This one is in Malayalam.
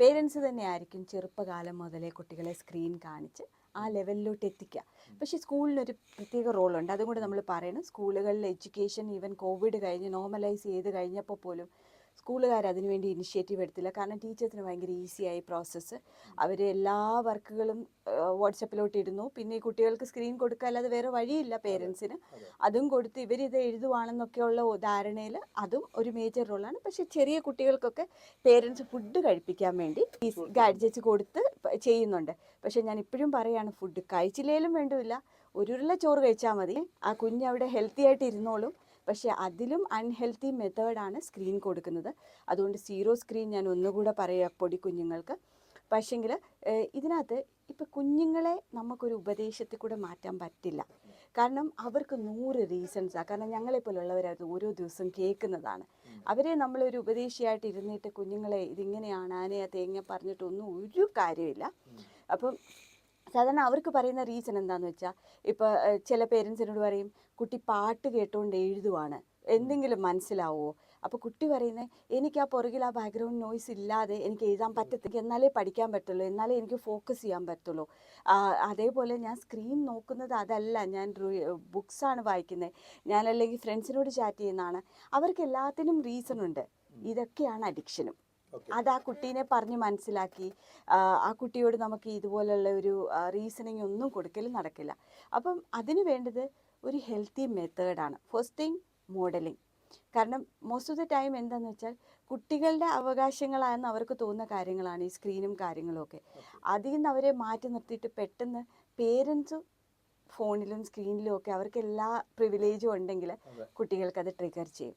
പേരൻസ് തന്നെയായിരിക്കും ചെറുപ്പകാലം മുതലേ കുട്ടികളെ സ്ക്രീൻ കാണിച്ച് ആ ലെവലിലോട്ട് എത്തിക്കുക പക്ഷേ സ്കൂളിനൊരു പ്രത്യേക റോളുണ്ട് അതും കൂടെ നമ്മൾ പറയണം. സ്കൂളുകളിലെ എഡ്യൂക്കേഷൻ ഈവൻ കോവിഡ് കഴിഞ്ഞ് നോർമലൈസ് ചെയ്ത് കഴിഞ്ഞപ്പോൾ പോലും സ്കൂളുകാർ അതിനുവേണ്ടി ഇനിഷ്യേറ്റീവ് എടുത്തില്ല. കാരണം ടീച്ചേഴ്സിന് ഭയങ്കര ഈസിയായി പ്രോസസ്സ് അവർ എല്ലാ വർക്കുകളും വാട്സപ്പിലോട്ട് ഇടുന്നു. പിന്നെ ഈ കുട്ടികൾക്ക് സ്ക്രീൻ കൊടുക്കുക അല്ലാതെ വേറെ വഴിയില്ല പേരൻസിന് അതും. കൊടുത്ത് ഇവരിത് എഴുതുവാണെന്നൊക്കെയുള്ള ധാരണയിൽ അതും ഒരു മേജർ റോളാണ് പക്ഷെ ചെറിയ കുട്ടികൾക്കൊക്കെ പേരൻസ് ഫുഡ് കഴിപ്പിക്കാൻ വേണ്ടി ഈ ഗാഡ്ജറ്റ്സ് കൊടുത്ത് ചെയ്യുന്നുണ്ട്. പക്ഷെ ഞാൻ ഇപ്പോഴും പറയാണ് ഫുഡ് കഴിച്ചില്ലേലും വേണ്ടില്ല ഒരു ഉരുള ചോറ് കഴിച്ചാൽ മതി. ആ കുഞ്ഞ് അവിടെ ഹെൽത്തി ആയിട്ട് ഇരുന്നോളും. പക്ഷേ അതിലും അൺഹെൽത്തി മെത്തേഡാണ് സ്ക്രീൻ കൊടുക്കുന്നത്. അതുകൊണ്ട് സീറോ സ്ക്രീൻ ഞാൻ ഒന്നുകൂടെ പറയുക പൊടി കുഞ്ഞുങ്ങൾക്ക്. പക്ഷേങ്കിൽ ഇതിനകത്ത് ഇപ്പം കുഞ്ഞുങ്ങളെ നമുക്കൊരു ഉപദേശത്തിൽ കൂടെ മാറ്റാൻ പറ്റില്ല. കാരണം അവർക്ക് നൂറ് റീസൺസാണ് കാരണം ഞങ്ങളെപ്പോലുള്ളവരത് ഓരോ ദിവസം കേൾക്കുന്നതാണ്. അവരെ നമ്മളൊരു ഉപദേശിയായിട്ട് ഇരുന്നിട്ട് കുഞ്ഞുങ്ങളെ ഇതിങ്ങനെയാണ് ആനയെ തേങ്ങ പറഞ്ഞിട്ടൊന്നും ഒരു കാര്യമില്ല. അപ്പം സാധാരണ അവർക്ക് പറയുന്ന റീസൺ എന്താണെന്ന് വെച്ചാൽ ഇപ്പോൾ ചില പേരൻസിനോട് പറയും കുട്ടി പാട്ട് കേട്ടുകൊണ്ട് എഴുതുവാണ്. എന്തെങ്കിലും മനസ്സിലാവുമോ അപ്പോൾ കുട്ടി പറയുന്നത് എനിക്ക് ആ പുറകിൽ ആ ബാക്ക്ഗ്രൗണ്ട് നോയ്സ് ഇല്ലാതെ എനിക്ക് എഴുതാൻ പറ്റത്തില്ല. എന്നാലേ പഠിക്കാൻ പറ്റുള്ളൂ. എന്നാലേ എനിക്ക് ഫോക്കസ് ചെയ്യാൻ പറ്റുള്ളൂ. അതേപോലെ ഞാൻ സ്ക്രീൻ നോക്കുന്നത് അതല്ല. ഞാൻ ബുക്സാണ് വായിക്കുന്നത് ഞാൻ അല്ലെങ്കിൽ ഫ്രണ്ട്സിനോട് ചാറ്റ് ചെയ്യുന്നതാണ്. അവർക്ക് എല്ലാത്തിനും റീസൺ ഉണ്ട്. ഇതൊക്കെയാണ് അഡിക്ഷനും അത് ആ കുട്ടീനെ പറഞ്ഞ് മനസ്സിലാക്കി. ആ, കുട്ടിയോട് നമുക്ക് ഇതുപോലെയുള്ള ഒരു റീസണിങ് ഒന്നും കൊടുക്കലും നടക്കില്ല. അപ്പം അതിന് വേണ്ടത് ഒരു ഹെൽത്തി മെത്തേഡാണ് ഫസ്റ്റ് തിങ് മോഡലിംഗ് കാരണം മോസ്റ്റ് ഓഫ് ദ ടൈം എന്താണെന്ന് വെച്ചാൽ കുട്ടികളുടെ അവകാശങ്ങളാണെന്ന് അവർക്ക് തോന്നുന്ന കാര്യങ്ങളാണ് ഈ സ്ക്രീനും കാര്യങ്ങളും ഒക്കെ. അതിൽ നിന്ന് അവരെ മാറ്റി നിർത്തിയിട്ട് പെട്ടെന്ന് പേരൻസും ഫോണിലും സ്ക്രീനിലും ഒക്കെ അവർക്ക് എല്ലാ പ്രിവിലേജും ഉണ്ടെങ്കിൽ കുട്ടികൾക്ക് അത് ട്രിഗർ ചെയ്യും.